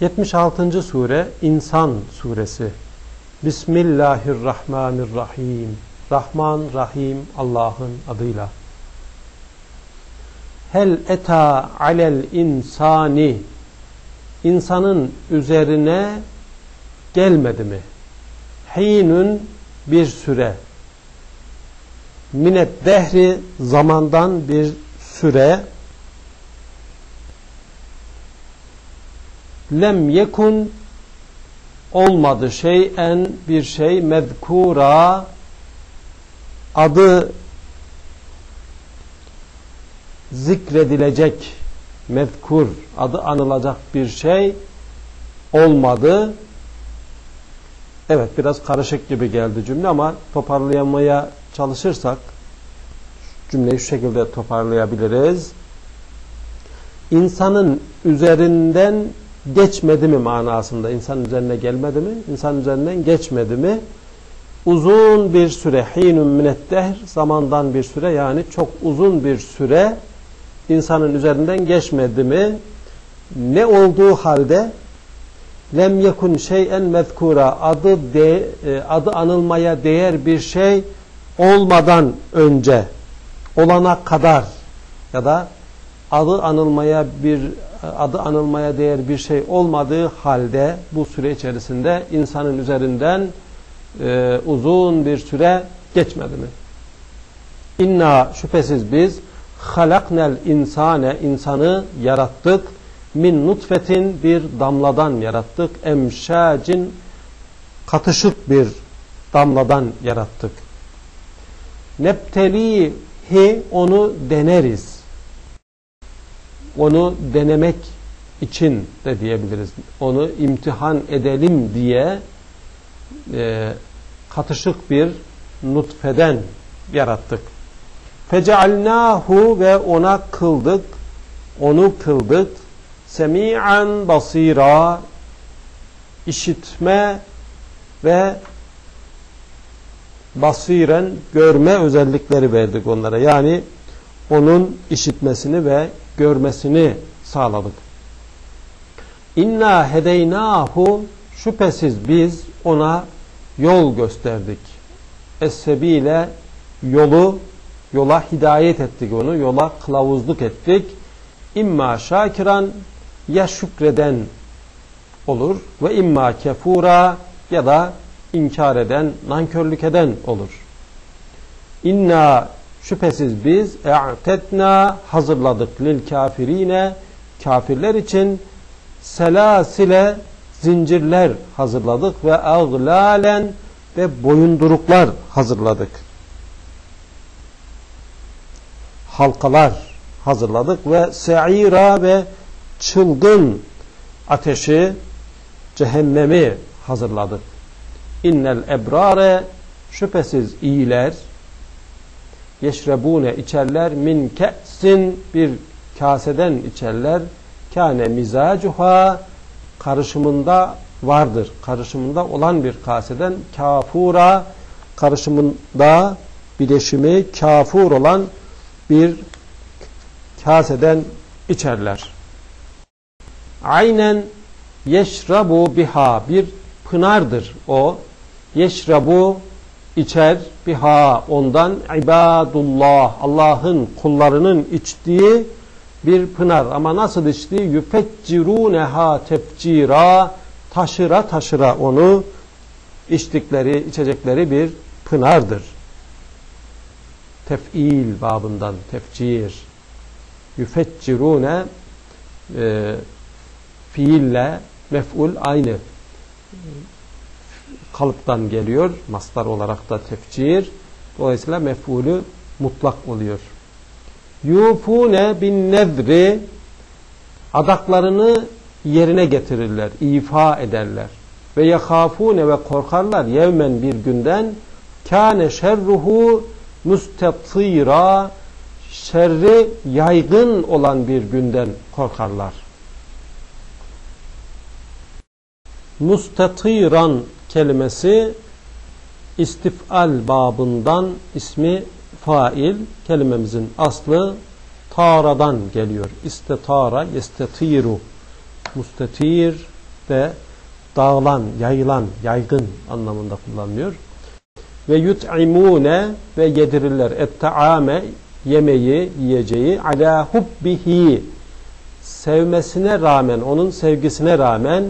76. sure İnsan suresi. Bismillahirrahmanirrahim. Rahman Rahim Allah'ın adıyla. Hel eta alel insani insanın üzerine gelmedi mi? Hinün bir süre. Minet dehri zamandan bir süre lem yekun olmadı şeyen bir şey mezkura adı zikredilecek mezkur adı anılacak bir şey olmadı. Evet biraz karışık gibi geldi cümle ama toparlayamaya çalışırsak cümleyi şu şekilde toparlayabiliriz. İnsanın üzerinden geçmedi mi manasında insan üzerine gelmedi mi? İnsan üzerinden geçmedi mi? Uzun bir süre hinun minettehr zamandan bir süre yani çok uzun bir süre insanın üzerinden geçmedi mi? Ne olduğu halde lem yekun şeyen mezkura adı de, e, adı anılmaya değer bir şey olmadan önce olana kadar ya da adı anılmaya bir adı anılmaya değer bir şey olmadığı halde bu süre içerisinde insanın üzerinden e, uzun bir süre geçmedi mi? İnna şüphesiz biz halaknel insane insanı yarattık min nutfetin bir damladan yarattık emşacin katışık bir damladan yarattık neptelihi onu deneriz onu denemek için de diyebiliriz. Onu imtihan edelim diye e, katışık bir nutfeden yarattık. Fecealnahu ve ona kıldık, onu kıldık. Semi'an basira işitme ve basiren görme özellikleri verdik onlara. Yani onun işitmesini ve görmesini sağladık. İnna hedeynahu şüphesiz biz ona yol gösterdik. Es-sebile yolu yola hidayet ettik onu, yola kılavuzluk ettik. İmma şakiran ya şükreden olur ve imma kefura ya da inkar eden, nankörlük eden olur. İnna Şüphesiz biz e'tetna hazırladık lil kafirine kafirler için selasile zincirler hazırladık ve ağlalen ve boyunduruklar hazırladık. Halkalar hazırladık ve se'ira ve çılgın ateşi cehennemi hazırladık. İnnel ebrare şüphesiz iyiler yeşrebune içerler min ke'sin bir kaseden içerler kâne mizacuha karışımında vardır. Karışımında olan bir kaseden kafura karışımında bileşimi kafur olan bir kaseden içerler. Aynen yeşrabu biha bir pınardır o. Yeşrabu içer biha ondan ibadullah Allah'ın kullarının içtiği bir pınar. Ama nasıl içtiği? Yüfecciruneha tefcira taşıra taşıra onu içtikleri içecekleri bir pınardır. Tef'il babından tefcir. Yüfeccirune e, fiille mef'ul aynı kalıptan geliyor. Mastar olarak da tefcir. Dolayısıyla mef'ulü mutlak oluyor. Yufune bin nezri adaklarını yerine getirirler, ifa ederler. Ve yekafune ve korkarlar yevmen bir günden kâne şerruhu müstetîrâ şerri yaygın olan bir günden korkarlar. Mustatiran kelimesi istifal babından ismi fail kelimemizin aslı taradan geliyor. İstetara yestetiru mustetir de dağılan, yayılan, yaygın anlamında kullanılıyor. Ve yut'imune ve yedirirler et-taame yemeği, yiyeceği ala hubbihi sevmesine rağmen, onun sevgisine rağmen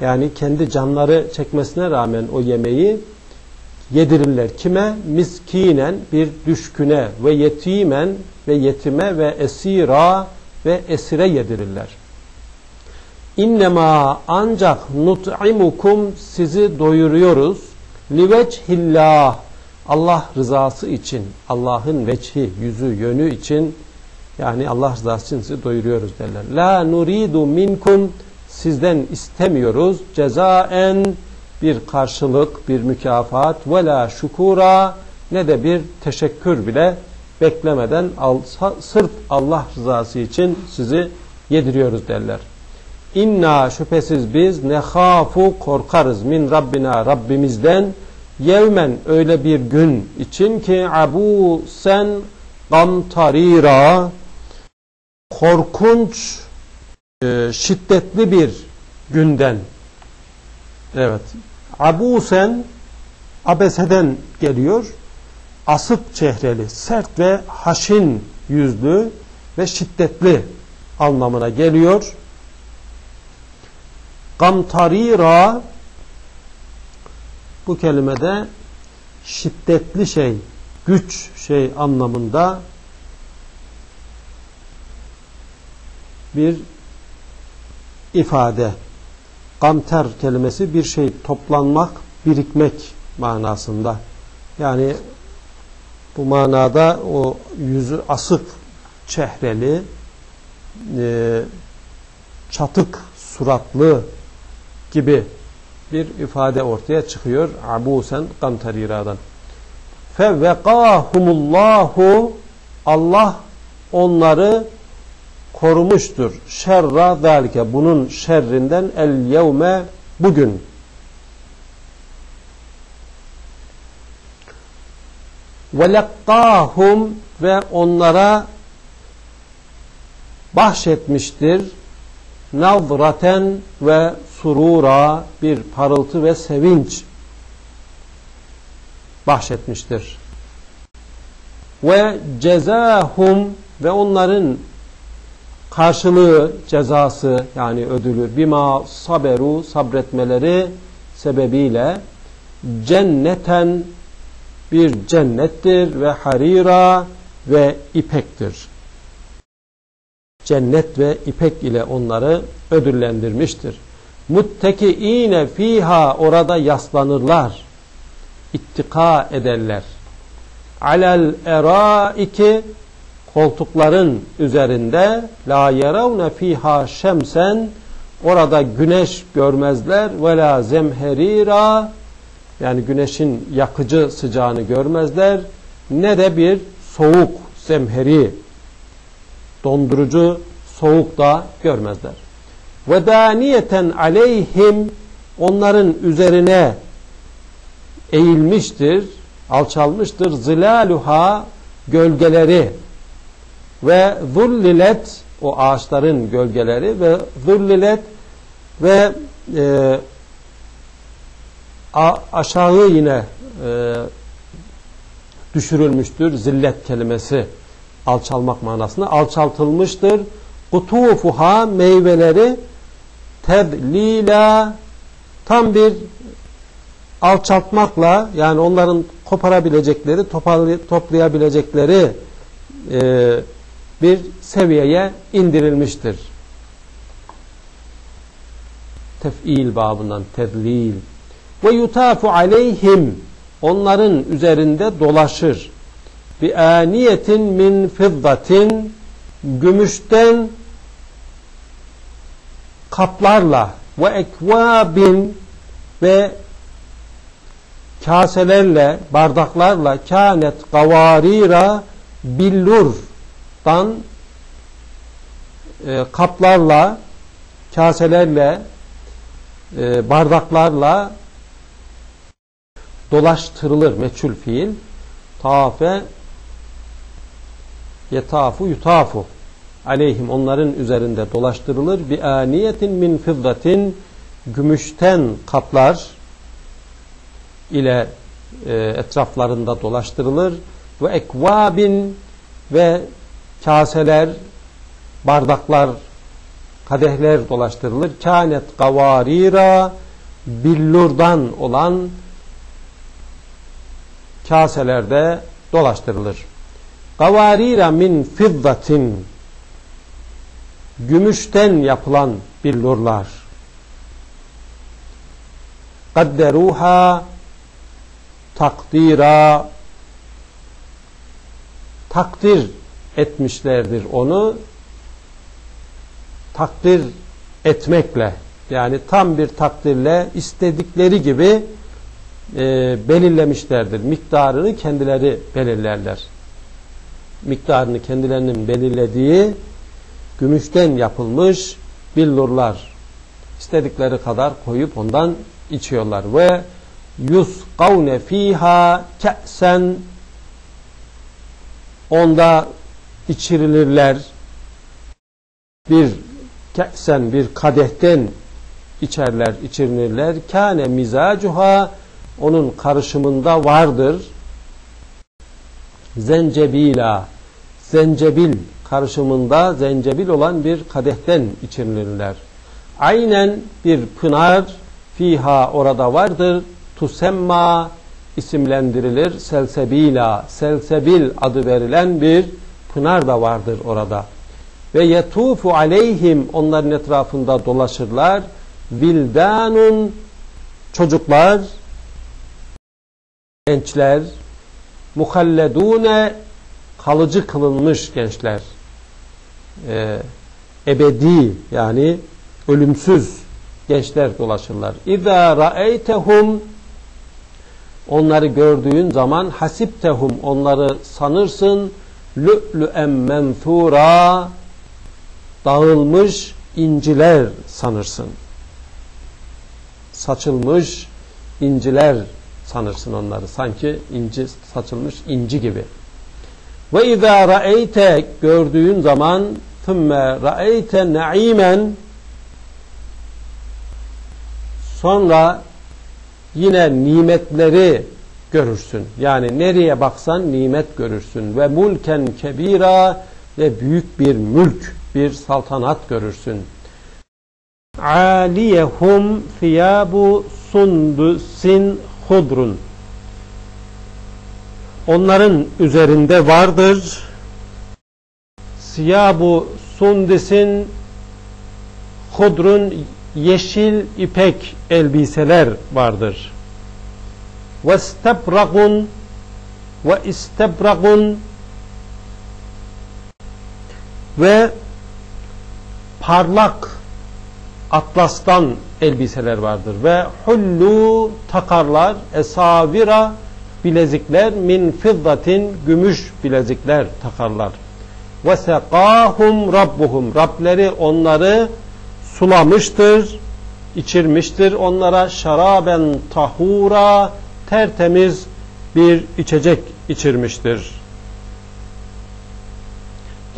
yani kendi canları çekmesine rağmen o yemeği yedirirler. Kime? Miskinen bir düşküne ve yetimen ve yetime ve esira ve esire yedirirler. İnnemâ ancak nut'imukum sizi doyuruyoruz. Liveçhillah Allah rızası için, Allah'ın veçhi, yüzü, yönü için yani Allah rızası için sizi doyuruyoruz derler. La nuridu minkum sizden istemiyoruz. Cezaen bir karşılık, bir mükafat. Ve la şukura ne de bir teşekkür bile beklemeden sırf Allah rızası için sizi yediriyoruz derler. İnna şüphesiz biz nehafu korkarız min Rabbina Rabbimizden. Yevmen öyle bir gün için ki abu sen gamtarira korkunç e, şiddetli bir günden. Evet. Abusen abeseden geliyor. Asık çehreli sert ve haşin yüzlü ve şiddetli anlamına geliyor. Gamtarira bu kelimede şiddetli şey güç şey anlamında bir ifade. Gamter kelimesi bir şey toplanmak, birikmek manasında. Yani bu manada o yüzü asık çehreli, e, çatık suratlı gibi bir ifade ortaya çıkıyor. Abusen gamteriradan. Fevvekahumullahu Allah onları korumuştur. Şerra zalike bunun şerrinden el yevme bugün. Ve lekkahum ve onlara bahşetmiştir. Nazraten ve surura bir parıltı ve sevinç bahşetmiştir. Ve cezahum ve onların karşılığı, cezası yani ödülü bima saberu sabretmeleri sebebiyle cenneten bir cennettir ve harira ve ipektir. Cennet ve ipek ile onları ödüllendirmiştir. Muttekiine fiha orada yaslanırlar. İttika ederler. Alel eraiki koltukların üzerinde la yeravne fiha şemsen orada güneş görmezler ve la zemherira yani güneşin yakıcı sıcağını görmezler ne de bir soğuk zemheri dondurucu soğuk da görmezler. Ve daniyeten aleyhim onların üzerine eğilmiştir, alçalmıştır zilaluha gölgeleri ve zullilet o ağaçların gölgeleri ve zullilet ve e, a, aşağı yine e, düşürülmüştür zillet kelimesi alçalmak manasında. Alçaltılmıştır. Kutufuha meyveleri tedlila tam bir alçaltmakla yani onların koparabilecekleri toplayabilecekleri e, bir seviyeye indirilmiştir. Tef'il babından tedlil. Ve yutafu aleyhim onların üzerinde dolaşır. Bi aniyetin min fiddatin gümüşten kaplarla ve ekvabin ve kaselerle, bardaklarla kânet gavarira billur dan e, kaplarla, kaselerle, e, bardaklarla dolaştırılır meçhul fiil. Tafe yetafu yutafu aleyhim. Onların üzerinde dolaştırılır. Bi aniyetin min fiddatin gümüşten kaplar ile e, etraflarında dolaştırılır. Ve ekvabin ve kaseler, bardaklar, kadehler dolaştırılır. Kânet gavarira billurdan olan kaselerde dolaştırılır. Gavarira min fiddatin gümüşten yapılan billurlar. Kadderuha takdira takdir etmişlerdir onu takdir etmekle yani tam bir takdirle istedikleri gibi e, belirlemişlerdir. Miktarını kendileri belirlerler. Miktarını kendilerinin belirlediği gümüşten yapılmış billurlar. istedikleri kadar koyup ondan içiyorlar. Ve yusqavne fiha ke'sen onda içirilirler bir ke'sen bir kadehten içerler, içirilirler. Kâne mizacuha onun karışımında vardır. Zencebila zencebil karışımında zencebil olan bir kadehten içirilirler. Aynen bir pınar fiha orada vardır. Tusemma isimlendirilir. Selsebila selsebil adı verilen bir pınar da vardır orada. Ve yetufu aleyhim onların etrafında dolaşırlar. Vildanun çocuklar gençler muhalledune kalıcı kılınmış gençler ee, ebedi yani ölümsüz gençler dolaşırlar. İza ra'eytehum onları gördüğün zaman hasiptehum onları sanırsın lü'lü'en menthura dağılmış inciler sanırsın. Saçılmış inciler sanırsın onları. Sanki inci saçılmış inci gibi. Ve izâ ra'eyte gördüğün zaman thümme ra'eyte na'imen sonra yine nimetleri görürsün. Yani nereye baksan nimet görürsün. Ve mulken kebira ve büyük bir mülk, bir saltanat görürsün. Aliyehum thiyabu sundusin hudrun. Onların üzerinde vardır. Siyabu sundisin hudrun yeşil ipek elbiseler vardır. Ve istebragun ve parlak atlastan elbiseler vardır. Ve hullu takarlar esavira bilezikler min fiddatin gümüş bilezikler takarlar. ve sekahum rabbuhum Rableri onları sulamıştır içirmiştir. Onlara şaraben tahura tertemiz bir içecek içirmiştir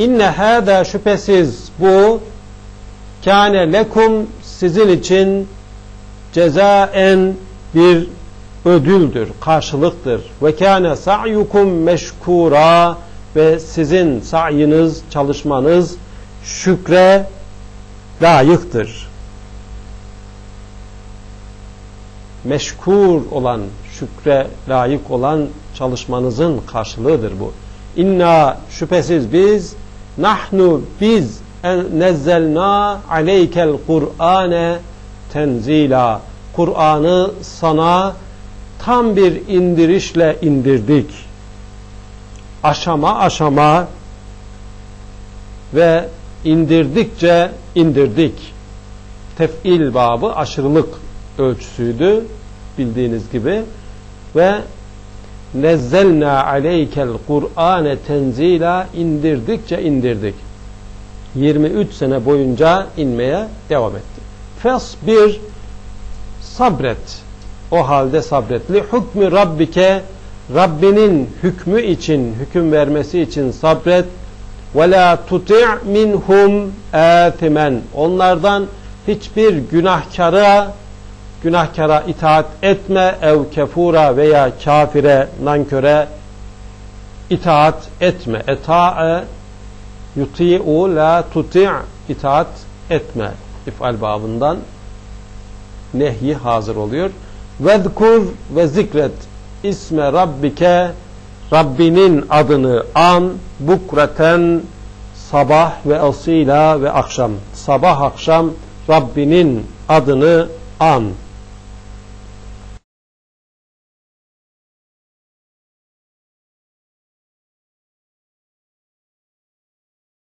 inne hâdâ şüphesiz bu kâne lekum sizin için cezaen bir ödüldür, karşılıktır. Ve kâne sa'yukum meşkura ve sizin sa'yınız, çalışmanız şükre layıktır. Meşkur olan, şükre layık olan çalışmanızın karşılığıdır bu. İnna şüphesiz biz nahnu biz nezzelna aleykel Kur'ane tenzila. Kur'an'ı sana tam bir indirişle indirdik. Aşama aşama ve indirdikçe indirdik. Tef'il babı aşırılık ölçüsüydü bildiğiniz gibi ve nezzelna aleykel Kur'ane tenzila indirdikçe indirdik. 23 sene boyunca inmeye devam etti. bir sabret. O halde sabretli. Hükmü Rabbike Rabbinin hükmü için, hüküm vermesi için sabret. Ve la tuti' minhum atimen. Onlardan hiçbir günahkara günahkara itaat etme ev kefura veya kafire nanköre itaat etme. Eta'e yuti'u la tuti' itaat etme. İfal babından nehyi hazır oluyor. Vezkur ve zikret isme rabbike Rabbinin adını an bukreten sabah ve asila ve akşam. Sabah akşam Rabbinin adını an